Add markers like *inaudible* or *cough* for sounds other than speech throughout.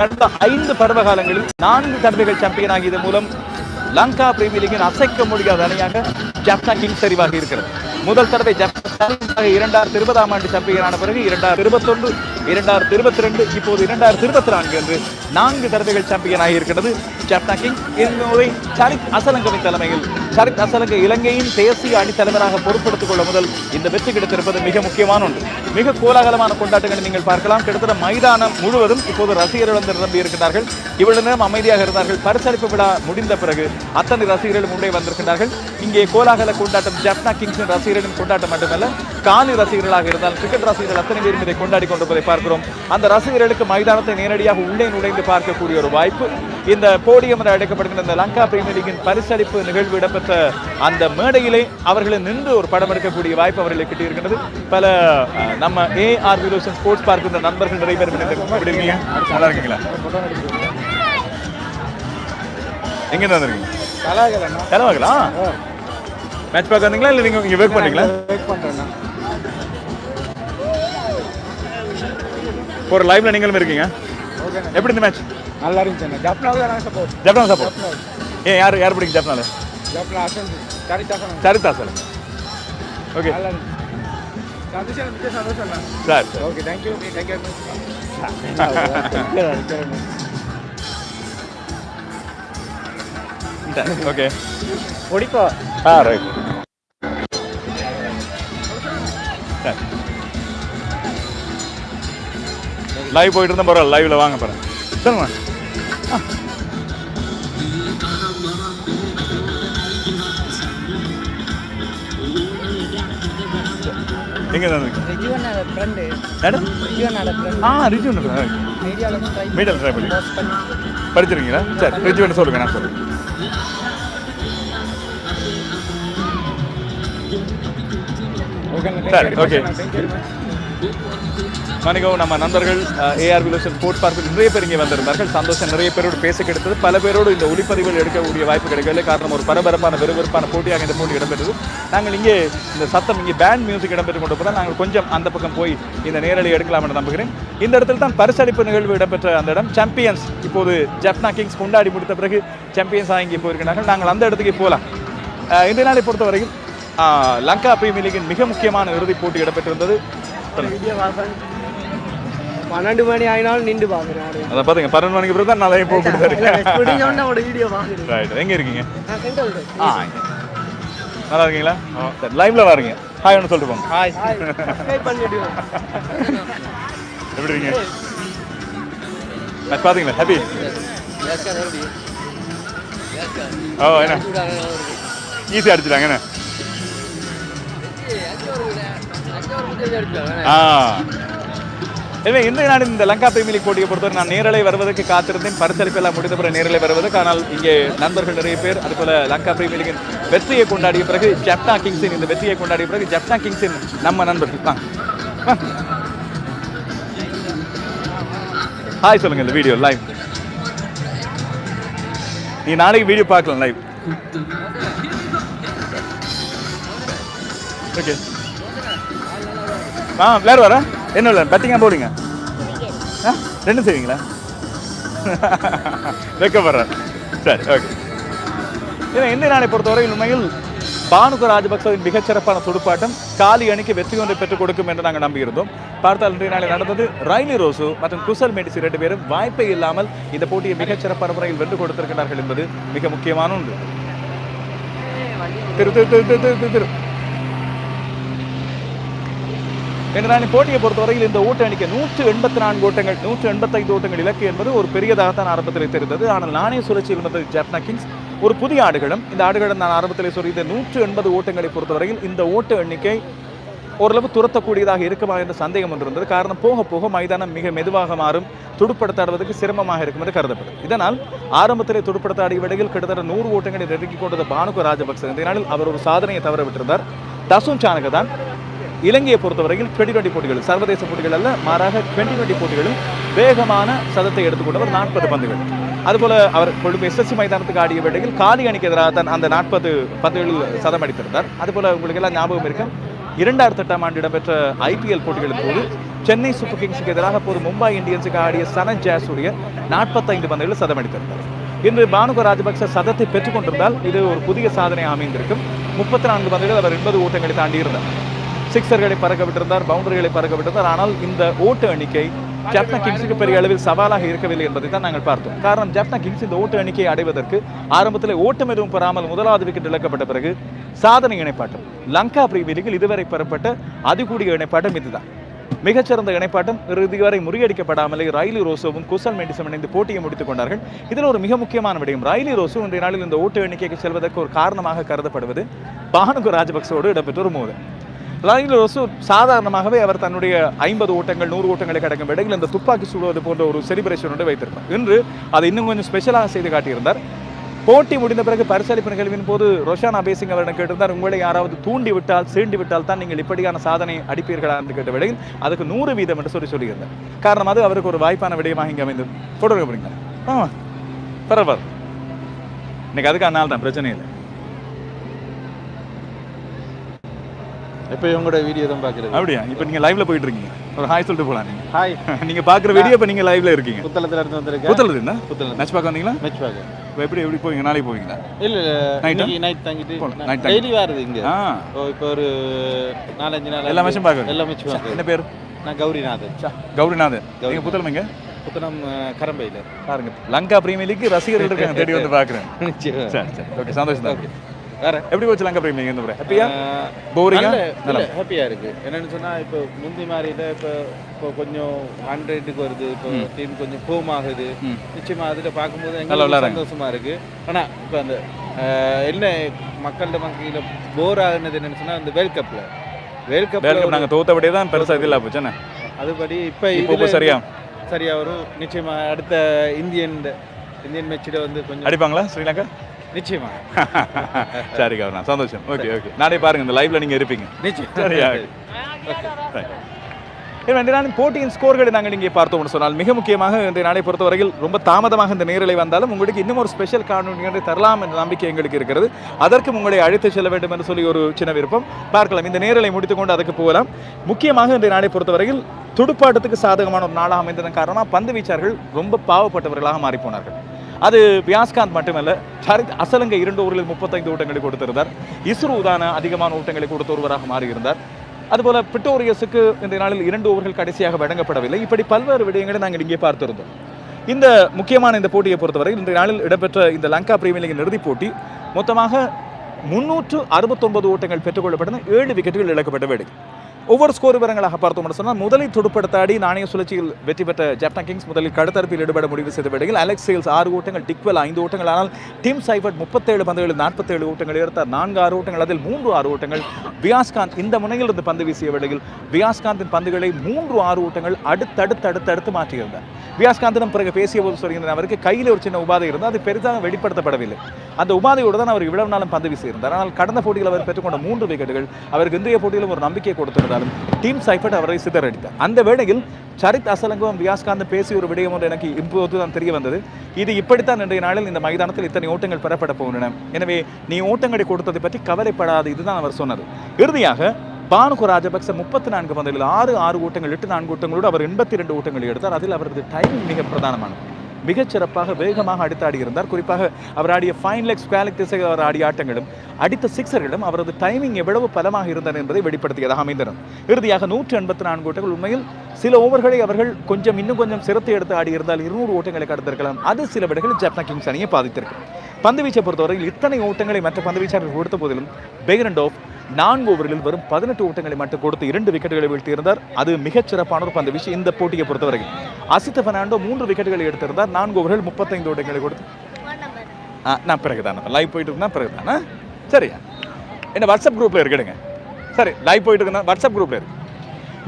கடந்த ஐந்து பருவ காலங்களில் நான்கு தடவைகள் சாம்பியன் ஆகியது மூலம் லங்கா பிரீமியர் லீகின் அசைக்க முடியாத அணியாக ஜப்னா கிங்ஸ் தெரிவாகி இருக்கிறது. முதல் தடவை இரண்டாயிரத்தி இருபதாம் ஆண்டு சாம்பியனான பிறகு இரண்டாயிரத்தி இருபத்தொன்று இரண்டாயிரத்தி இருபத்தி ரெண்டு இப்போது இரண்டாயிரத்தி இருபத்தி நான்கு என்று நான்கு தடவைகள் சாம்பியன் ஆகியிருக்கிறது. இருக்கிறது ஜப்னா இம்முறை சரித் அசலங்கவின் தலைமையில் சரித் அசலங்க இலங்கையின் தேசிய அணித்தலைவராக பொறுப்படுத்திக் கொள்ள முதல் இந்த வெற்றி கிடைத்திருப்பது மிக முக்கியமான ஒன்று. மிக கோலாகலமான கொண்டாட்டங்களை நீங்கள் பார்க்கலாம். கிட்டத்தட்ட மைதானம் முழுவதும் இப்போது ரசிகர்கள் நிரம்பி இருக்கிறார்கள் இவ்வளவு நேரம் அமைதியாக இருந்தார்கள். பரிசளிப்பு விழா முடிந்த பிறகு அத்தனை ரசிகர்களும் முன்னே வந்திருக்கிறார்கள் இங்கே கோலாகல கொண்டாட்டம் ஜப்னா கிங்ஸின் ரசிகர்களின் கொண்டாட்டம் மட்டுமல்ல காலி ரசிகர்களாக இருந்தால் கிரிக்கெட் ரசிகர்கள் அத்தனை பேரும் இதை கொண்டாடி கொண்டிருப்பதை பார்க்கிறோம். அந்த ரசிகர்களுக்கு மைதானத்தை நேரடியாக உள்ளே நுழைந்து பார்க்கக்கூடிய ஒரு வாய்ப்பு இந்த போடியம் என அழைக்கப்படுகின்ற இந்த லங்கா பிரீமியர் லீகின் பரிசளிப்பு நிகழ்வு இடம்பெற்ற அந்த மேடையிலே அவர்களை நின்று ஒரு படம் எடுக்கக்கூடிய வாய்ப்பு அவர்களுக்கு கிட்டியிருக்கிறது பல நம்ம ஏஆர் விலோசன் ஸ்போர்ட்ஸ் பார்க் இந்த நண்பர்கள் நிறைய பேர். எப்படி இருக்கீங்க? நல்லா இருக்கீங்களா? எங்க இருந்து வந்திருக்கீங்க? மேட்ச் பார்க்க வந்தீங்களா? இல்லை நீங்க இங்க ஒர்க் பண்ணீங்களா? வெயிட் பண்ணுறேண்ணா ஒரு லைவ்ல நீங்களும் இருக்கீங்க? எப்படி இந்த மேட்ச் நல்லா இருந்துச்சுண்ணா ஜப்னாவுக்கு தான் சப்போர்ட் ஜப்னா சப்போர்ட் ஏன் யார் யார் பிடிக்கும் ஜப்னால? ஜப்னா அசன் சரிதாசன் சரிதா சார் ஓகே. நல்லா இருந்துச்சு. சந்தோஷம் மிக்க sir sir. Okay thank you thank you okay. ஒடிப்பா ஆ ரைட் லைவ் போயிட்டு இருந்தா பரவாயில்ல லைவ்ல வாங்க பாருங்க சொல்லுங்க ஆ. எங்க தான் இருக்கு ரிஜுவனோட ஃப்ரெண்டு மேடம் ரிஜுவனோட ஃப்ரெண்ட் ஆ ரிஜு மீடியாவில் ட்ரை மீடியம் ட்ரை பண்ணி போஸ்ட் பண்ணி படிச்சிருக்கீங்களா சரி ரிஜுவன் சொல்லுங்க நான் சொல்லுங்க ஓகேண்ணா சரி, okay. தேங்க்யூ நம்ம நண்பர்கள் ஏஆர் விலோசன் ஸ்போர்ட்ஸ் பார்க்கில் நிறைய பேர் இங்கே வந்திருந்தார்கள். சந்தோஷம் நிறைய பேரோடு பேச கிடைத்தது. பல பேரோடு இந்த ஒளிப்பதிவில் எடுக்கக்கூடிய வாய்ப்பு கிடைக்கவில்லை. காரணம் ஒரு பரபரப்பான விறுவிறுப்பான போட்டியாக இந்த போட்டி இடம்பெற்றது. நாங்கள் இங்கே இந்த சத்தம் இங்கே பேண்ட் மியூசிக் இடம்பெற்று கொண்டு போனால் நாங்கள் கொஞ்சம் அந்த பக்கம் போய் இந்த நேரலை எடுக்கலாம் என்று நம்புகிறேன். இந்த இடத்துல தான் பரிசளிப்பு நிகழ்வு இடம்பெற்ற அந்த இடம். சாம்பியன்ஸ் இப்போது ஜப்னா கிங்ஸ் கொண்டாடி முடித்த பிறகு சாம்பியன்ஸ் இங்கே போயிருக்கிறார்கள். நாங்கள் அந்த இடத்துக்கு போகலாம். இந்த நாளை பொறுத்தவரையில் லங்கா பிரீமியர் லீகின் மிக முக்கியமான இறுதிப் போட்டி இடம்பெற்றிருந்தது. பன்னெண்டு மணி ஆயினாலும் நின்று பார்க்குறேன் அதை பாத்துங்க பன்னெண்டு மணிக்கு பிறகு தான் நல்லா போக ஒரு வீடியோ பார்க்குறேன் ரைட் எங்க இருக்கீங்க? ஆ. நல்லா இருக்கீங்களா? சரி லைவ்ல வாருங்க. ஹாய் ஒன்று சொல்லிட்டு போங்க. ஹாய் எப்படி இருக்கீங்க? மேட்ச் பாத்தீங்களா ஹாப்பி ஓ என்ன? ஈஸி அடிச்சிட்டாங்க என்ன? ஆ. எனவே இந்த நாடு இந்த லங்கா பிரீமியர் லீக் போட்டியை பொறுத்தவரை நான் நேரலை வருவதற்கு காத்திருந்தேன். பரிசளிப்பு எல்லாம் முடிந்த பிறகு நேரலை வருவதற்கு. ஆனால் இங்கே நண்பர்கள் நிறைய பேர் அதுபோல லங்கா பிரீமியர் லீகின் வெற்றியை கொண்டாடிய பிறகு ஜப்னா கிங்ஸின் இந்த வெற்றியை கொண்டாடிய பிறகு ஜப்னா கிங்ஸின் நம்ம நண்பர்கள். தான் ஹாய் சொல்லுங்க இந்த வீடியோ லைவ் நீ நாளைக்கு வீடியோ பார்க்கலாம் லைவ் ஓகே ஆ பிளேயர் வரேன் என்ன விளையாடு பேட்டிங்காக போடுங்க ஆ? ரெண்டும் செய்வீங்களா? வெக்கப்படுறேன். சரி ஓகே ஏன்னா இந்திய நாளை பொறுத்தவரையில் உண்மையில் பானுக ராஜபக்சவின் மிகச்சிறப்பான துடுப்பாட்டம் காலி அணிக்கு வெற்றி ஒன்றை பெற்றுக் கொடுக்கும் என்று நாங்கள் நம்பியிருந்தோம். பார்த்தால் இன்றைய நாளில் நடந்தது ரயிலி ரோசு மற்றும் குசல் மெடிசி ரெண்டு பேரும் வாய்ப்பே இல்லாமல் இந்த போட்டியை மிகச்சிறப்பான முறையில் வென்று கொடுத்திருக்கிறார்கள் என்பது மிக முக்கியமான ஒன்று. திரு திரு திரு திரு திரு. என்றால் போட்டியை பொறுத்தவரையில் இந்த ஓட்ட அணிக்கு நூற்று எண்பத்தி நான்கு ஓட்டங்கள் நூற்று எண்பத்தைந்து ஓட்டங்கள் இலக்கு என்பது ஒரு பெரியதாகத்தான் ஆரம்பத்தில் தெரிந்தது. ஆனால் நாணய சுழற்சி இருந்தது ஜப்னா கிங்ஸ். ஒரு புதிய ஆடுகளம். இந்த ஆடுகளம் நான் ஆரம்பத்தில் சொல்லிய நூற்று எண்பது ஓட்டங்களை பொறுத்தவரையில் இந்த ஓட்டு எண்ணிக்கை ஓரளவு துரத்தக்கூடியதாக இருக்குமா என்ற சந்தேகம் ஒன்று இருந்தது. காரணம் போக போக மைதானம் மிக மெதுவாக மாறும். துடுப்படுத்தாடுவதற்கு சிரமமாக இருக்கும் என்று கருதப்படும் இதனால் ஆரம்பத்திலே துடுப்படுத்தாடிய விடையில் கிட்டத்தட்ட நூறு ஓட்டங்களை நெருங்கிக் கொண்டது பானுக ராஜபக்ச. இந்த நாளில் அவர் ஒரு சாதனையை தவற விட்டிருந்தார் தசும் சானக தான் இலங்கையை பொறுத்தவரையில் டுவெண்டி டுவெண்டி போட்டிகள் சர்வதேச போட்டிகள் அல்ல மாறாக டுவெண்டி டுவெண்டி போட்டிகளும் வேகமான சதத்தை எடுத்துக்கொண்டவர் நாற்பது பந்துகள். அதுபோல அவர் கொழும்பு எஸ்எஸ்சி மைதானத்துக்கு ஆடிய வேளையில் காலி அணிக்கு எதிராக தான் அந்த நாற்பது பந்துகளில் சதம் அடித்திருந்தார். அதுபோல உங்களுக்கு எல்லாம் ஞாபகம் இருக்க? இரண்டாயிரத்தி எட்டாம் ஆண்டு இடம்பெற்ற ஐபிஎல் போட்டிகளின் போது சென்னை சூப்பர் கிங்ஸுக்கு எதிராக போது மும்பை இந்தியன்ஸுக்கு ஆடிய சனத் ஜாஸுடைய நாற்பத்தைந்து பந்துகளில் சதம் அடித்திருந்தார். இன்று பானுக ராஜபக்ச சதத்தை பெற்றுக்கொண்டிருந்தால் இது ஒரு புதிய சாதனை அமைந்திருக்கும். முப்பத்தி நான்கு பந்துகள் அவர் எண்பது ஓட்டங்களை தாண்டியிருந்தார். சிக்ஸர்களை பறக்க விட்டிருந்தார் பவுண்டரிகளை பறக்க விட்டிருந்தார். ஆனால் இந்த ஓட்டு எண்ணிக்கை ஜப்னா கிங்ஸுக்கு பெரிய அளவில் சவாலாக இருக்கவில்லை என்பதை தான் நாங்கள் பார்த்தோம். காரணம் ஜப்னா கிங்ஸ் இந்த ஓட்டு எண்ணிக்கையை அடைவதற்கு ஆரம்பத்தில் ஓட்டம் எதுவும் பெறாமல் முதலாவது விக்கெட் இழக்கப்பட்ட பிறகு சாதனை இணைப்பாட்டம் லங்கா பிரீமியர் லீகில் இதுவரை பெறப்பட்ட அதிகூடிய இணைப்பாட்டம் இதுதான். மிகச்சிறந்த இணைப்பாட்டம் இறுதி வரை முறியடிக்கப்படாமலே ரயிலி ரோசோவும் குசல் மெண்டிஸும் இணைந்து போட்டியை முடித்துக் கொண்டார்கள். இதில் ஒரு மிக முக்கியமான விடயம் ரயிலி ரோசோ இன்றைய நாளில் இந்த ஓட்டு எண்ணிக்கைக்கு செல்வதற்கு ஒரு காரணமாக கருதப்படுவது பானுகு ராஜபக்சோடு இடம்பெற்ற ஒரு மோதல். ரயில் ரோசு சாதாரணமாகவே அவர் தன்னுடைய ஐம்பது ஓட்டங்கள் நூறு ஓட்டங்களை கடக்கும் இடங்களில் இந்த துப்பாக்கி சுடுவது போன்ற ஒரு செலிப்ரேஷன் ஒன்று வைத்திருப்பார். இன்று அதை இன்னும் கொஞ்சம் ஸ்பெஷலாக செய்து காட்டியிருந்தார். போட்டி முடிந்த பிறகு பரிசளிப்பு நிகழ்வின் போது ரோஷானா பேசிங் அவரிடம் கேட்டிருந்தார் உங்களை யாராவது தூண்டி விட்டால் சீண்டி விட்டால் தான் நீங்கள் இப்படியான சாதனை அடிப்பீர்களா? என்று கேட்ட விடையில் அதுக்கு நூறு வீதம் என்று சொல்லி சொல்லியிருந்தார். காரணம் அது அவருக்கு ஒரு வாய்ப்பான விடயமாக இங்கே அமைந்தது. தொடர்பு போறீங்க பரவாயில்ல. இன்னைக்கு அதுக்கு அதனால தான் பிரச்சனை இல்லை. இப்போ உங்களோட வீடியோ தான் பார்க்குறது. அப்படியா? இப்போ நீங்க லைவ்ல போயிட்டு இருக்கீங்க ஒரு ஹாய் சொல்லிட்டு போலாம் நீங்க. ஹாய் *laughs* நீங்க பாக்குற வீடியோ இப்போ நீங்க லைவ்ல இருக்கீங்க. புத்தளத்துல இருந்து வந்திருக்கேன். புத்தளது என்ன புத்தளம் மேட்ச் பார்க்க வந்தீங்களா? மேட்ச் பார்க்க இப்போ எப்படி எப்படி போவீங்க? நாளைக்கு போவீங்களா? இல்ல? இன்னைக்கு நைட் தங்கிட்டு தங்கி. டெய்லி வருது இங்க. ஆ. இப்போ ஒரு நாலஞ்சு நாள் எல்லா மேட்சும் பார்க்க எல்லா மேட்சும் என்ன பார்க்குறேன் பேர்? நான் கௌரிநாதன். கௌரிநாதன். நீங்க புத்தளம் எங்க? புத்தளம் அஹ், கரம்பையில. பாருங்க. லங்கா பிரீமியர் லீக் ரசிகர்கள் இருக்காங்க. தேடி வந்து பாக்குறேன் நிச்சயமா. சரி சரி. ஓகே சந்தோஷம் தான். Okay. வேற? எப்படி போச்சு லங்கா லீக் இந்த முறை? ஹாப்பியா போரிங்கா நல்ல- இல்ல ஹாப்பியா இருக்கு. என்னன்னு சொன்னா இப்போ முந்தி மாதிரி இப்போ இப்போ கொஞ்சம் ஹண்ட்ரடுக்கு வருது. இப்போ டீம் கொஞ்சம் ஃபோம் ஆகுது. ம். நிச்சயமா அதுல பார்க்கும்போது எங்களுக்கு. சந்தோஷமா இருக்கு. ஆனா இப்போ அந்த என்ன மக்கள்கிட்ட மக்களில் போர் ஆகுனது என்னன்னு சொன்னா அந்த வேர்ல்ட் கப்ல வேர்ல்ட் கப் கப்ல நாங்க தோத்தபடியே தான் பெருசா இதில் போச்சு என்ன? அதுபடி இப்போ இப்போ சரியா? சரியா வரும். நிச்சயமா அடுத்த இந்தியன் இந்தியன் மேட்சில் வந்து கொஞ்சம் அடிப்பாங்களா ஸ்ரீலங்கா? நிச்சயமா. *laughs* சரி கவர்னா சந்தோஷம். ஓகே ஓகே நானே பாருங்க இந்த லைவ்ல நீங்க இருப்பீங்க. நிச்சயம். சரியா இன்றைய நாளின் போட்டியின் ஸ்கோர்களை நாங்கள் இங்கே பார்த்தோம்னு சொன்னால் மிக முக்கியமாக இன்றைய நாளை பொறுத்தவரையில் ரொம்ப தாமதமாக இந்த நேரலை வந்தாலும் உங்களுக்கு இன்னும் ஒரு ஸ்பெஷல் காணொலி தரலாம் என்ற நம்பிக்கை எங்களுக்கு இருக்கிறது. அதற்கும் உங்களை அழைத்து செல்ல வேண்டும் என்று சொல்லி ஒரு சின்ன விருப்பம். பார்க்கலாம் இந்த நேரலை முடித்துக்கொண்டு அதுக்கு போகலாம். முக்கியமாக இன்றைய நாளை பொறுத்தவரையில் துடுப்பாட்டத்துக்கு சாதகமான ஒரு நாளாக அமைந்ததன் காரணமாக பந்து வீச்சார்கள் ரொம்ப பாவப்பட்டவர்களாக மாறி போனார்கள் அது வியாஸ்காந்த் மட்டுமல்ல சரித் அசலங்க இரண்டு ஊரில் முப்பத்தைந்து ஓட்டங்களை கொடுத்திருந்தார். இஸ்ரோ தான அதிகமான ஓட்டங்களை கொடுத்த ஒருவராக மாறியிருந்தார். அதுபோல பிட்டோரியஸுக்கு இந்த நாளில் இரண்டு ஓவர்கள் கடைசியாக வழங்கப்படவில்லை. இப்படி பல்வேறு விடயங்களை நாங்கள் இங்கே பார்த்திருந்தோம். இந்த முக்கியமான இந்த போட்டியை பொறுத்தவரை இந்த நாளில் இடம்பெற்ற இந்த லங்கா பிரீமியர் லீகின் இறுதிப் போட்டி மொத்தமாக முன்னூற்று அறுபத்தொன்பது ஓட்டங்கள் பெற்றுக்கொள்ளப்பட்டன ஏழு விக்கெட்டுகள் இழக்கப்பட்ட வேடை. ஒவ்வொரு ஸ்கோர் விவரங்களாக பார்த்தோம் சொன்னால் முதலில் துடுப்படுத்தாடி நாணய சுழற்சியில் வெற்றி பெற்ற ஜப்னா கிங்ஸ் முதலில் கடுத்தரப்பில் ஈடுபட முடிவு செய்த வேளையில் அலெக்ஸ் சேல்ஸ் ஆறு ஓட்டங்கள் டிக்வெல் ஐந்து ஓட்டங்கள் ஆனால் டிம் சைபர்ட் முப்பத்தேழு பந்துகளில் நாற்பத்தேழு ஓட்டங்கள் எடுத்தார். நான்கு ஆறு ஓட்டங்கள் அதில் மூன்று ஆறு ஓட்டங்கள். வியாஸ்காந்த் இந்த முனையில் இருந்து பந்து வீசிய வேளையில் வியாஸ்காந்தின் பந்துகளை மூன்று ஆறு ஓட்டங்கள் அடுத்தடுத்து அடுத்தடுத்து மாற்றியிருந்தார். வியாஸ்காந்தனம் பிறகு பேசிய போது சொல்கின்ற அவருக்கு கையில் ஒரு சின்ன உபாதை இருந்தது அது பெரிதாக வெளிப்படுத்தப்படவில்லை. அந்த உபாதையோடு தான் அவர் இவ்வளவு நாளும் பந்து வீசியிருந்தார். ஆனால் கடந்த போட்டியில் அவர் பெற்றுக்கொண்ட மூன்று விக்கெட்டுகள் அவருக்கு இந்திய போட்டியிலும் ஒரு நம்பிக்கை கொடுத்திருந்தாலும் டீம் சைஃபர்ட் அவரை சிதறடித்தார். அந்த வேளையில் சரித் அசலங்கம் வியாஸ்காந்தும் பேசிய ஒரு விடயம் ஒன்று எனக்கு இப்போது தான் தெரிய வந்தது. இது இப்படித்தான் இன்றைய நாளில் இந்த மைதானத்தில் இத்தனை ஓட்டங்கள் பெறப்பட போகின்றன. எனவே நீ ஓட்டங்களை கொடுத்ததை பற்றி கவலைப்படாது இதுதான் அவர் சொன்னது. இறுதியாக பானுகு ராஜபக்ச முப்பத்தி நான்கு பந்துகளில் ஆறு ஆறு ஓட்டங்கள் எட்டு நான்கு ஓட்டங்களோடு அவர் எண்பத்தி ரெண்டு ஓட்டங்கள் எடுத்தார். அதில் அவரது டைமிங் மிக பிரதானமானது. மிகச்சிறப்பாக வேகமாக அடித்தாடி ஆடியிருந்தார். குறிப்பாக அவர் ஆடிய ஃபைன் லெக் ஸ்குவாலிக் அவர் ஆடிய ஆட்டங்களும் அடித்த சிக்ஸர்களும் அவரது டைமிங் எவ்வளவு பலமாக இருந்தன என்பதை வெளிப்படுத்தியதாக அமைந்தனர் இறுதியாக நூற்றி எண்பத்தி நான்கு ஓட்டங்கள் உண்மையில் சில ஓவர்களை அவர்கள் கொஞ்சம் இன்னும் கொஞ்சம் சிரத்தை எடுத்து ஆடியிருந்தால் இருநூறு ஓட்டங்களை கடந்திருக்கலாம். அது சில விடைகளில் ஜப்னா கிங்ஸ் அணியை பாதித்திருக்கும் பந்து வீச்சை பொறுத்தவரையில் இத்தனை ஓட்டங்களை மற்ற பந்து வீச்சாளர்கள் கொடுத்த போதிலும் பெகரண்ட் ஆஃப் நான்கு ஓவர்களில் வரும் பதினெட்டு ஓட்டங்களை மட்டும் கொடுத்து இரண்டு விக்கெட்டுகளை வீழ்த்தியிருந்தார். அது மிகச் சிறப்பான ஒரு பந்து வீச்சு இந்த போட்டியை பொறுத்தவரையில். அசித்த பெர்னாண்டோ மூன்று விக்கெட்டுகளை எடுத்திருந்தார். நான்கு ஓவர்கள் முப்பத்தைந்து ஓட்டங்களை கொடுத்து. ஆ நான் பிறகுதானே. லைவ் போயிட்டு இருந்தா பிறகுதானே. சரியா? என்ன வாட்ஸ்அப் குரூப்பில் இருக்கிடுங்க. சரி லைவ் போயிட்டு இருந்தா வாட்ஸ்அப் குரூப்பில் இருக்கு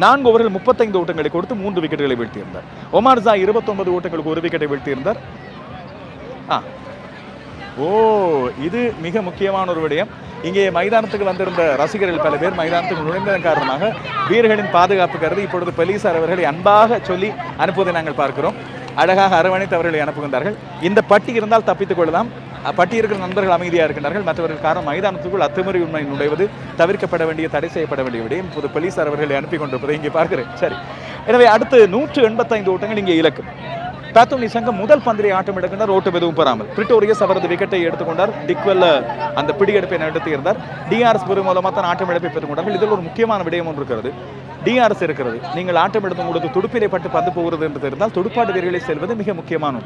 நான்கு ஓவர்கள் முப்பத்தைந்து ஓட்டங்களை கொடுத்து மூன்று விக்கெட்டுகளை வீழ்த்தியிருந்தார். ஒமார் ஜா இருபத்தொன்பது ஓட்டங்களுக்கு ஒரு விக்கெட்டை வீழ்த்தியிருந்தார். ஆ ஓ இது மிக முக்கியமான ஒரு விடயம். இங்கே மைதானத்துக்கு வந்திருந்த ரசிகர்கள் பல பேர் மைதானத்துக்கு நுழைந்ததன் காரணமாக வீரர்களின் பாதுகாப்பு கருதி இப்பொழுது போலீசார் அவர்களை அன்பாக சொல்லி அனுப்புவதை நாங்கள் பார்க்கிறோம். அழகாக அரவணைத்து அவர்களை அனுப்புகின்றார்கள். இந்த பட்டி இருந்தால் தப்பித்துக் கொள்ளலாம். பட்டி இருக்கிற நண்பர்கள் அமைதியாக இருக்கின்றார்கள். மற்றவர்கள் காரணம் மைதானத்துக்குள் அத்துமறி உண்மை நுழைவது தவிர்க்கப்பட வேண்டிய தடை செய்யப்பட வேண்டிய விடயம். இப்போது போலீசார் அவர்களை அனுப்பி கொண்டிருப்பதை இங்கே பார்க்கிறேன். சரி. எனவே அடுத்து நூற்று எண்பத்தைந்து ஓட்டங்கள் இங்கே இலக்கு. பேத்தோனி சங்கம் முதல் பந்திரை ஆட்டம் எடுக்கின்றார் ஓட்டம் எதுவும் பெறாமல். பிரிட்டோரியஸ் அவரது விக்கெட்டை எடுத்துக்கொண்டார். டிக்வெல்ல அந்த பிடியெடுப்பை நடத்தி இருந்தார் டிஆர்எஸ் பெரு மூலமாக தான் ஆட்டம் எடுப்பை பெற்றுக்கொண்டார்கள் இதில் ஒரு முக்கியமான விடயம் ஒன்று இருக்கிறது. டிஆர்எஸ் இருக்கிறது. நீங்கள் ஆட்டம் எடுத்து பொழுது துடுப்பிலே பட்டு பந்து போகிறது என்று தெரிந்தால் துடுப்பாட்டு வீரர்களை செல்வது மிக முக்கியமான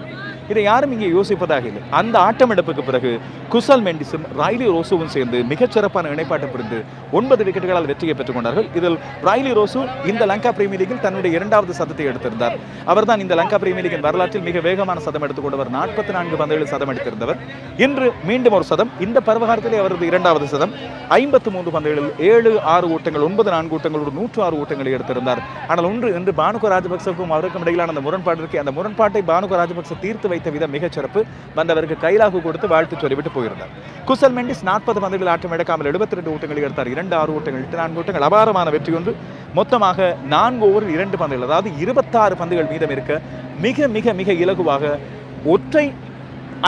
இதை யாரும் இங்கே யோசிப்பதாக இல்லை. அந்த ஆட்டம் எடுப்புக்கு பிறகு குசல் மெண்டிஸும் ராய்லி ரோசுவும் சேர்ந்து மிகச்சிறப்பான இணைப்பாட்டம் புரிந்து ஒன்பது விக்கெட்டுகளால் வெற்றியை பெற்றுக் கொண்டார்கள் இதில் ராய்லி ரோசு இந்த லங்கா பிரீமியர் லீகில் தன்னுடைய இரண்டாவது சதத்தை எடுத்திருந்தார். அவர்தான் இந்த லங்கா பிரீமியர் லீகின் வரலாற்றில் மிக வேகமான சதம் எடுத்துக்கொண்டவர் நாற்பத்தி நான்கு பந்துகளில் சதம் எடுத்திருந்தவர். இன்று மீண்டும் ஒரு சதம். இந்த பருவகாலத்திலே அவரது இரண்டாவது சதம். ஐம்பத்து மூன்று பந்துகளில் ஏழு ஆறு ஓட்டங்கள் ஒன்பது நான்கு ஓட்டங்களோடு நூற்று ஆறு ஓட்டங்களை எடுத்திருந்தார். ஆனால் ஒன்று என்று பானுக ராஜபக்சவுக்கும் அவருக்கும் இடையிலான அந்த முரண்பாடு இருக்கு அந்த முரண்பாட்டை பானுக ராஜபக்ச தீர்த்து வைத்த விதம் மிகச்சிறப்பு வந்தவருக்கு கைலாகு கொடுத்து வாழ்த்து சொல்லிவிட்டு போயிருந்தார். குசல் மெண்டிஸ் நாற்பது பந்துகள் ஆட்டம் எடுக்காமல் எழுபத்தி ரெண்டு ஓட்டங்களை எடுத்தார். இரண்டு ஆறு ஓட்டங்கள் எட்டு நான்கு ஓட்டங்கள் அபாரமான வெற்றி ஒன்று. மொத்தமாக நான்கு ஓவரில் இரண்டு பந்துகள் அதாவது இருபத்தாறு பந்துகள் மீதம் இருக்க மிக மிக மிக இலகுவாக ஒற்றை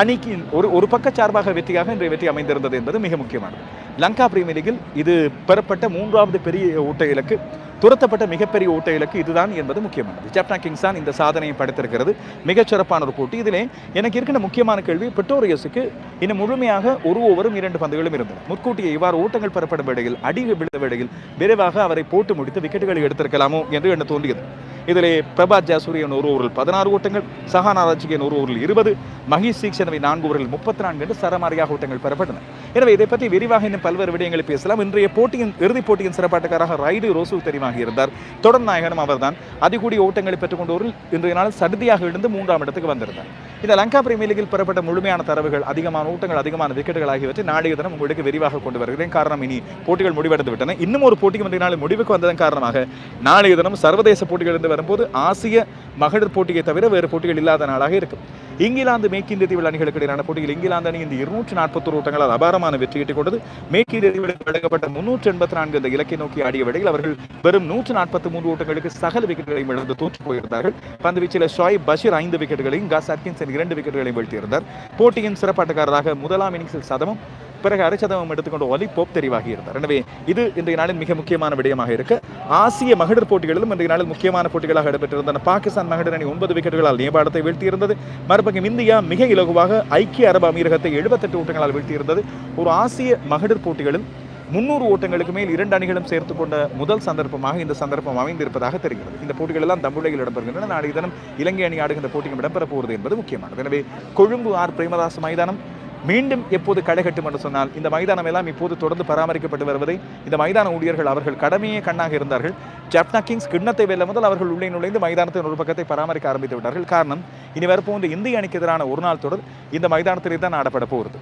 அணிக்கு ஒரு ஒரு பக்கச்சார்பாக வெற்றியாக இன்றைய வெற்றி அமைந்திருந்தது என்பது மிக முக்கியமானது. லங்கா பிரீமியர் லீகில் இது பெறப்பட்ட மூன்றாவது பெரிய ஓட்ட இலக்கு துரத்தப்பட்ட மிகப்பெரிய ஓட்ட இலக்கு இதுதான் என்பது முக்கியமானது. ஜப்னா கிங்ஸ் தான் இந்த சாதனையை படைத்திருக்கிறது. மிகச் சிறப்பான ஒரு போட்டி. இதிலே எனக்கு இருக்கிற முக்கியமான கேள்வி பெட்டோரியஸுக்கு இன்னும் முழுமையாக ஒரு ஓவரும் இரண்டு பந்துகளும் இருந்தன. முற்கூட்டியே இவ்வாறு ஓட்டங்கள் பெறப்படும் வேடையில் அடி விழுந்த வேடையில் விரைவாக அவரை போட்டு முடித்து விக்கெட்டுகளை எடுத்திருக்கலாமோ என்று என்ன தோன்றியது. இதிலே பிரபாத் ஜாசூரியன் ஒரு ஓவரில் பதினாறு ஓட்டங்கள் சஹானா ராஜிகன் ஒரு ஓவரில் இருபது மகேஷ் சீக்ஷனவை நான்கு ஓவரில் முப்பத்தி நான்கு என்று சரமாரியாக ஓட்டங்கள் பெறப்பட்டன. எனவே இதை பற்றி விரிவாக இன்னும் பல்வேறு விடயங்களை பேசலாம். இன்றைய போட்டியின் இறுதிப் போட்டியின் சிறப்பாட்டக்காராக ரைடு ரோசு தெரிவாகி இருந்தார். தொடர் நாயகனும் அவர்தான். அதிகூடிய ஓட்டங்களை பெற்றுக்கொண்டோரில் இன்றைய நாள் சடுதியாக எழுந்து மூன்றாம் இடத்துக்கு வந்திருந்தார். இந்த லங்கா பிரீமியர் லீகில் பெறப்பட்ட முழுமையான தரவுகள் அதிகமான ஓட்டங்கள் அதிகமான விக்கெட்டுகள் ஆகியவற்றை நாளைய தினம் உங்களுக்கு விரிவாக கொண்டு வருகிறேன். காரணம் இனி போட்டிகள் முடிவடைந்து விட்டன. இன்னும் ஒரு போட்டிக்கு இன்றைய நாள் முடிவுக்கு வந்ததன் காரணமாக நாளைய தினம் சர்வதேச போட்டிகளிலிருந்து வரும்போது ஆசிய மகளிர் போட்டியை தவிர வேறு போட்டிகள் இல்லாத நாளாக இருக்கும். இங்கிலாந்து மேற்கிந்திய தீவில் அணிகளுக்கு இடையிலான போட்டியில் இங்கிலாந்து அணி இந்த இருநூற்றி நாற்பத்தொரு ஓட்டங்களால் அபாரமான வெற்றி ஈட்டிக் கொண்டது. மேற்கிந்திய தீவில் வழங்கப்பட்ட முன்னூற்றி எண்பத்தி நான்கு இந்த இலக்கை நோக்கி ஆடிய வேளையில் அவர்கள் வெறும் நூற்று நாற்பத்தி மூன்று ஓட்டங்களுக்கு சகல விக்கெட்டுகளையும் இழந்து தோற்று போயிருந்தார்கள். பந்து வீச்சில் ஷாய் பஷீர் ஐந்து விக்கெட்டுகளையும் காஸ் அட்கின்சன் இரண்டு விக்கெட்டுகளையும் வீழ்த்தியிருந்தார். போட்டியின் சிறப்பாட்டக்காரராக முதலாம் இன்னிங்ஸில் சதமும் பிறகு அரைச்சதமும் எடுத்துக்கொண்டு ஒலி போப் தெரிவாகி இருந்தார். எனவே இது இன்றைய நாளின் மிக முக்கியமான விடயமாக இருக்கு. ஆசிய மகளிர் போட்டிகளிலும் இன்றைய நாளில் முக்கியமான போட்டிகளாக இடம்பெற்றிருந்தன. பாகிஸ்தான் மகளிர் அணி ஒன்பது விக்கெட்டுகளால் நேபாளத்தை வீழ்த்தியிருந்தது. மறுபக்கம் இந்தியா மிக இலகுவாக ஐக்கிய அரபு அமீரகத்தை எழுபத்தெட்டு ஓட்டங்களால் வீழ்த்தியிருந்தது. ஒரு ஆசிய மகளிர் போட்டிகளில் முன்னூறு ஓட்டங்களுக்கு மேல் இரண்டு அணிகளும் சேர்த்து கொண்ட முதல் சந்தர்ப்பமாக இந்த சந்தர்ப்பம் அமைந்திருப்பதாக தெரிகிறது. இந்த போட்டிகள் எல்லாம் தம்புளையில் இடம்பெறுகின்றன. நாளைய தினம் இலங்கை அணி ஆடுகின்ற போட்டியும் இடம்பெற போகிறது என்பது முக்கியமானது. எனவே கொழும்பு ஆர். பிரேமதாஸ் மைதானம் மீண்டும் எப்போது களைகட்டும் என்று சொன்னால் இந்த மைதானம் எல்லாம் இப்போது தொடர்ந்து பராமரிக்கப்பட்டு வருவதை இந்த மைதான ஊழியர்கள் அவர்கள் கடமையே கண்ணாக இருந்தார்கள். ஜப்னா கிங்ஸ் கிண்ணத்தை வெல்ல முதல் அவர்கள் உள்ளே நுழைந்து மைதானத்தின் ஒரு பக்கத்தை பராமரிக்க ஆரம்பித்து விட்டார்கள். காரணம் இனி வரப்போன்ற இந்திய அணிக்கு எதிரான ஒரு நாள் தொடர் இந்த மைதானத்திலே தான் ஆடப்பட போகிறது.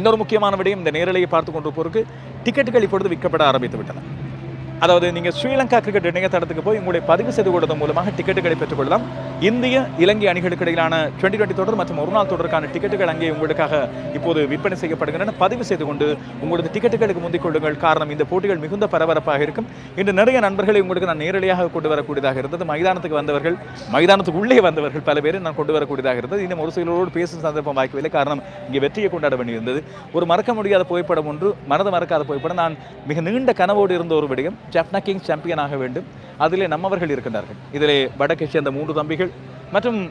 இன்னொரு முக்கியமான விடயம் இந்த நேரலையை பார்த்து கொண்டிருப்போருக்கு போருக்கு டிக்கெட்டுகள் இப்பொழுது விற்கப்பட ஆரம்பித்து விட்டன. அதாவது நீங்கள் ஸ்ரீலங்கா கிரிக்கெட் இணையதளத்துக்கு போய் உங்களுடைய பதிவு செய்து கொள்வதன் மூலமாக டிக்கெட்டுகளை பெற்றுக்கொள்ளலாம். இந்திய இலங்கை அணிகளுக்கு இடையிலான டுவெண்ட்டி டுவெண்ட்டி தொடர் மற்றும் ஒரு நாள் தொடருக்கான டிக்கெட்டுகள் அங்கே உங்களுக்காக இப்போது விற்பனை செய்யப்படுகின்றன. பதிவு செய்து கொண்டு உங்களது டிக்கெட்டுகளுக்கு முந்திக் கொள்ளுங்கள். காரணம் இந்த போட்டிகள் மிகுந்த பரபரப்பாக இருக்கும். இன்று நிறைய நண்பர்களை உங்களுக்கு நான் நேரடியாக கொண்டு வரக்கூடியதாக இருந்தது. மைதானத்துக்கு வந்தவர்கள் மைதானத்துக்கு உள்ளே வந்தவர்கள் பல பேரை நான் கொண்டு வரக்கூடியதாக இருந்தது. இன்னும் ஒரு சிலரோடு பேசும் சந்தர்ப்பம் வாய்க்கவில்லை. காரணம் இங்கே வெற்றியை கொண்டாட வேண்டியிருந்தது. ஒரு மறக்க முடியாத புகைப்படம் ஒன்று மனது மறக்காத புகைப்படம். நான் மிக நீண்ட கனவோடு இருந்த ஒரு விடயம். ஜப்னா கிங்ஸ் சாம்பியன் ஆக வேண்டும். அதிலே நம்மவர்கள் இருக்கின்றார்கள். இதிலே வடக்கை சேர்ந்த மூன்று தம்பிகள் மற்றும்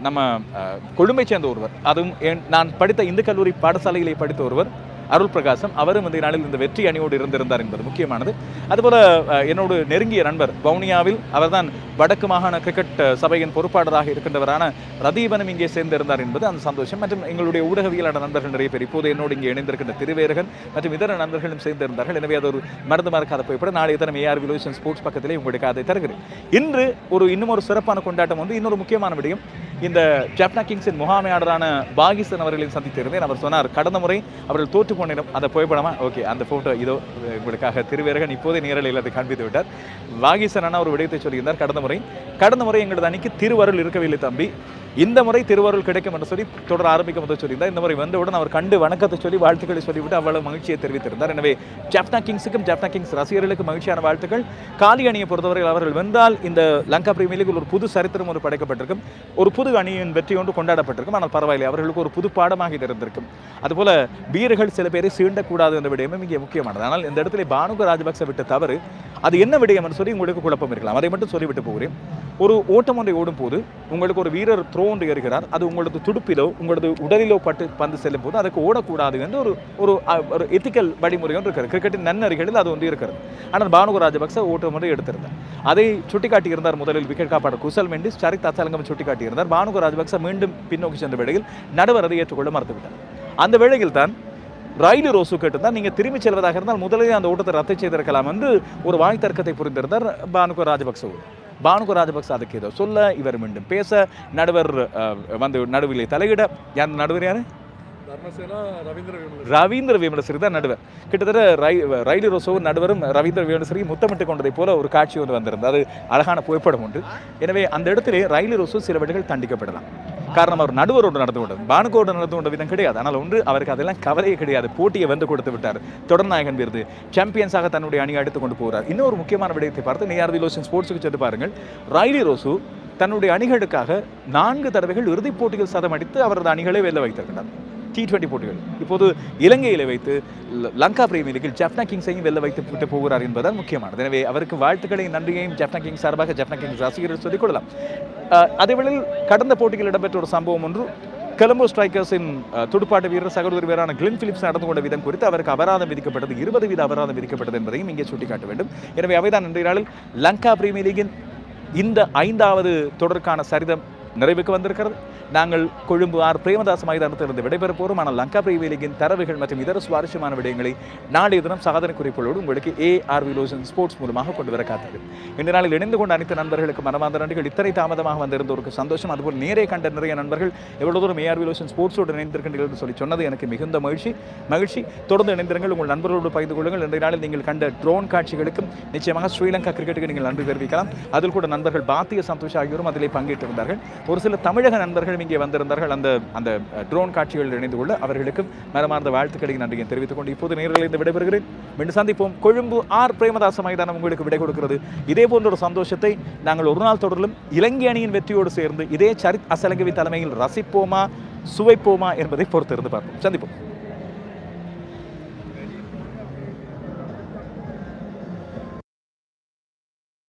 நம்ம ஆஹ், சேர்ந்த ஒருவர். அதுவும் என்- நான் படித்த இந்து கல்லூரி பாடசாலையிலே படித்த ஒருவர். அருள் பிரகாசம். அவரும் இந்த நாளில் இந்த வெற்றி அணியோடு இருந்திருந்தார் என்பது முக்கியமானது. அதுபோல் என்னோடு நெருங்கிய நண்பர் வவுனியாவில் அவர்தான் வடக்கு மாகாண கிரிக்கெட் சபையின் பொறுப்பாளராக இருக்கின்றவரான ரதீபனும் இங்கே சேர்ந்திருந்தார் என்பது அந்த சந்தோஷம். மற்றும் எங்களுடைய ஊடகவியலாளர் நண்பர்கள் நிறைய பேர் இப்போது என்னோடு இங்கே இணைந்திருக்கின்ற திருவேரகன் மற்றும் இதர நண்பர்களும் சேர்ந்திருந்தார்கள். எனவே அது ஒரு மருந்து மறக்காத போய்ப்பட நாளைய தினம் ஏஆர் விலோஷன் ஸ்போர்ட்ஸ் பக்கத்திலே உங்களுக்கு அதை தருகிறேன். இன்று ஒரு இன்னும் ஒரு சிறப்பான கொண்டாட்டம் வந்து இன்னொரு முக்கியமான விடயம் இந்த ஜப்னா கிங்ஸின் முகாமையாளரான பாகிஸ்தான் அவர்களையும் சந்தித்திருந்தேன். அவர் சொன்னார் கடந்த முறை அவர்கள் தோற்று போனிடம் அந்த புகைப்படமா? ஓகே அந்த போட்டோ இதோ உங்களுக்காக திருவேரகன் இப்போதே நேரலையில் அதை காண்பித்து விட்டார். பாகிஸ்தான் அண்ணா ஒரு விடயத்தை சொல்லியிருந்தார் கடந்த முறை கடந்த முறை எங்களது அணிக்கு திருவருள் இருக்கவில்லை தம்பி. இந்த முறை திருவாரூர் கிடைக்கும் என்று சொல்லி தொடர் ஆரம்பிக்கும் போது சொல்லியிருந்தார். இந்த முறை வந்தவுடன் அவர் கண்டு வணக்கத்தை சொல்லி வாழ்த்துக்களை சொல்லிவிட்டு அவ்வளவு மகிழ்ச்சியை தெரிவித்திருந்தார். எனவே ஜாப்னா கிங்ஸுக்கும் ஜாப்னா கிங்ஸ் ரசிகர்களுக்கு மகிழ்ச்சியான வாழ்த்துக்கள். காலி அணியை பொறுத்தவரையில் அவர்கள் வென்றால் இந்த லங்கா பிரீமியர் லீக் ஒரு புது சரித்திரம் ஒன்று படைக்கப்பட்டிருக்கும். ஒரு புது அணியின் வெற்றி ஒன்று கொண்டாடப்பட்டிருக்கும். ஆனால் பரவாயில்லை அவர்களுக்கு ஒரு புது பாடமாக இது இருந்திருக்கும். அதுபோல வீரர்கள் சில பேரை சீண்டக்கூடாது என்ற விடயமும் இங்கே முக்கியமானது. ஆனால் இந்த இடத்துல பானுக ராஜபக்ச விட்ட தவறு அது என்ன விடயம் என்று சொல்லி உங்களுக்கு குழப்பம் இருக்கலாம். அதை மட்டும் சொல்லிவிட்டு போகிறேன். ஒரு ஓட்டம் ஒன்றை ஓடும் போது உங்களுக்கு ஒரு வீரர் த்ரோ ஒன்று ஏறுகிறார். அது உங்களது துடுப்பிலோ உங்களது உடலிலோ பட்டு பந்து செல்லும் போது அதுக்கு ஓடக்கூடாது என்று ஒரு ஒரு ஒரு எத்திக்கல் வழிமுறை ஒன்று இருக்கிறது. கிரிக்கெட்டின் நன்னறிகளில் அது ஒன்று இருக்கிறது. ஆனால் பானுக ராஜபக்ச ஓட்டம் ஒன்றை எடுத்திருந்தார். அதை சுட்டிக்காட்டியிருந்தார் முதலில் விக்கெட் காப்பாளர் குசல் மெண்டிஸ் சரித் அசலங்கம் சுட்டிக்காட்டியிருந்தார். பானுகு ராஜபக்ச மீண்டும் பின்னோக்கி சென்ற வேளையில் நடுவர் அதை ஏற்றுக்கொள்ள மறுத்துவிட்டார். அந்த வேளையில் தான் ரயில் ரோசு கேட்டிருந்தால் நீங்கள் திரும்பி செல்வதாக இருந்தால் முதலிலே அந்த ஓட்டத்தை ரத்து செய்திருக்கலாம் என்று ஒரு வாய் தர்க்கத்தை புரிந்திருந்தார் பானுக ராஜபக்ச. பானுக ராஜபக்ச அதுக்கு ஏதோ சொல்ல இவர் மீண்டும் பேச நடுவர் வந்து நடுவிலே தலையிட யார் நடுவர் யாரு? ரவீந்திர விமல் ரவீந்திர விமலசிறி தான் நடுவர். கிட்டத்தட்ட ரயிலு ரோசோவும் நடுவரும் ரவீந்திர விமலசிறி முத்தமிட்டு கொண்டதை போல ஒரு காட்சி ஒன்று வந்திருந்தது. அது அழகான புகைப்படம் உண்டு எனவே அந்த இடத்திலே ரயிலு ரோசு சில வழிகள் தண்டிக்கப்படலாம். காரணம் அவர் நடுவரோடு நடந்து கொண்டது. பானுக்கோடு நடந்து கொண்ட விதம் கிடையாது. ஆனால் ஒன்று அவருக்கு அதெல்லாம் கவலையே கிடையாது. போட்டியை வந்து கொடுத்து விட்டார். தொடர்நாயகன் விருது. சாம்பியன்ஸாக தன்னுடைய அணியை எடுத்து கொண்டு போகிறார். இன்னொரு முக்கியமான விடயத்தை பார்த்து நேஆர் லோசன் ஸ்போர்ட்ஸுக்கு சென்று பாருங்கள். ராய்லி ரோசு தன்னுடைய அணிகளுக்காக நான்கு தடவைகள் இறுதிப் போட்டியில் சதம் அடித்து அவரது அணிகளை வெல்ல வைத்திருக்கிறார் டி டுவெண்ட்டி போட்டிகள். இப்போது இலங்கையில் வைத்து லங்கா பிரீமியர் லீகில் ஜப்னா கிங்ஸையும் வெளில வைத்து விட்டு போகிறார் என்பதுதான் முக்கியமானது. எனவே அவருக்கு வாழ்த்துக்களையும் நன்றியையும் ஜப்னா கிங்ஸ் சார்பாக ஜப்னா கிங்ஸ் ரசிகர்கள் சொல்லிக் கொள்ளலாம். அதேவேளையில் கடந்த போட்டியில் இடம்பெற்ற ஒரு சம்பவம் ஒன்று கொலம்போ ஸ்ட்ரைக்கர்ஸின் துடுப்பாட்டு துடுப்பாட்ட வீரர் சகோதர வீரரான கிளின் பிலிப்ஸ் நடந்து கொண்ட விதம் குறித்து அவருக்கு அபராதம் விதிக்கப்பட்டது இருபது வீத அபராதம் விதிக்கப்பட்டது என்பதையும் இங்கே சுட்டிக்காட்ட வேண்டும். எனவே அவைதான் இன்றைய நாளில் லங்கா பிரீமியர் லீகின் இந்த ஐந்தாவது தொடருக்கான சரிதம். நிறைவுக்கு வந்திருக்கிறது. நாங்கள் கொழும்பு ஆர் பிரேமதாஸ் மைதானத்திலிருந்து விடைபெறப் போகிறோம் ஆனால் லங்கா பிரீமியர் லீகின் தரவுகள் மற்றும் இதர சுவாரஸ்யமான விடயங்களை நாளைய தினம் சாதனை குறிப்புகளோடு உங்களுக்கு ஏ ஆர் விலோசன் ஸ்போர்ட்ஸ் மூலமாக கொண்டு வர காத்தது இந்த நாளில் இணைந்து கொண்ட அனைத்து நண்பர்களுக்கு மனமார்ந்த நன்றிகள். இத்தனை தாமதமாக வந்திருந்தோருக்கு சந்தோஷம். அதுபோல் நேரே கண்ட நிறைய நண்பர்கள் எவ்வளவு தூரம் ஏஆர் விலோசன் ஸ்போர்ட்ஸோடு இணைந்திருக்கின்றீர்கள் என்று சொல்லி சொன்னது எனக்கு மிகுந்த மகிழ்ச்சி. மகிழ்ச்சி. தொடர்ந்து இணைந்திருங்கள். உங்கள் நண்பர்களோடு பகிர்ந்து கொள்ளுங்கள். இன்றைய நாளில் நீங்கள் கண்ட ட்ரோன் காட்சிகளுக்கும் நிச்சயமாக ஸ்ரீலங்கா கிரிக்கெட்டுக்கு நீங்கள் நன்றி தெரிவிக்கலாம். அதில் கூட நண்பர்கள் பாத்திய சந்தோஷ் ஆகியோரும் அதிலே பங்கேற்றிருந்தார்கள். ஒரு சில தமிழக நண்பர்களும் இங்கே வந்திருந்தார்கள். அந்த அந்த ட்ரோன் காட்சிகளில் இணைந்து கொள்ள அவர்களுக்கும் மரமார்ந்த வாழ்த்துக்களை நன்றியை தெரிவித்துக் கொண்டு இப்போது நேரில் விடைபெறுகிறேன். மீண்டும் சந்திப்போம். கொழும்பு ஆர் பிரேமதாச மைதானம் உங்களுக்கு விடை கொடுக்கிறது. இதே போன்ற ஒரு சந்தோஷத்தை நாங்கள் ஒரு நாள் தொடரிலும் இலங்கை அணியின் வெற்றியோடு சேர்ந்து இதே சரித் அசலங்கவி தலைமையில் ரசிப்போமா சுவைப்போமா என்பதை பொறுத்திருந்து பார்ப்போம். சந்திப்போம்.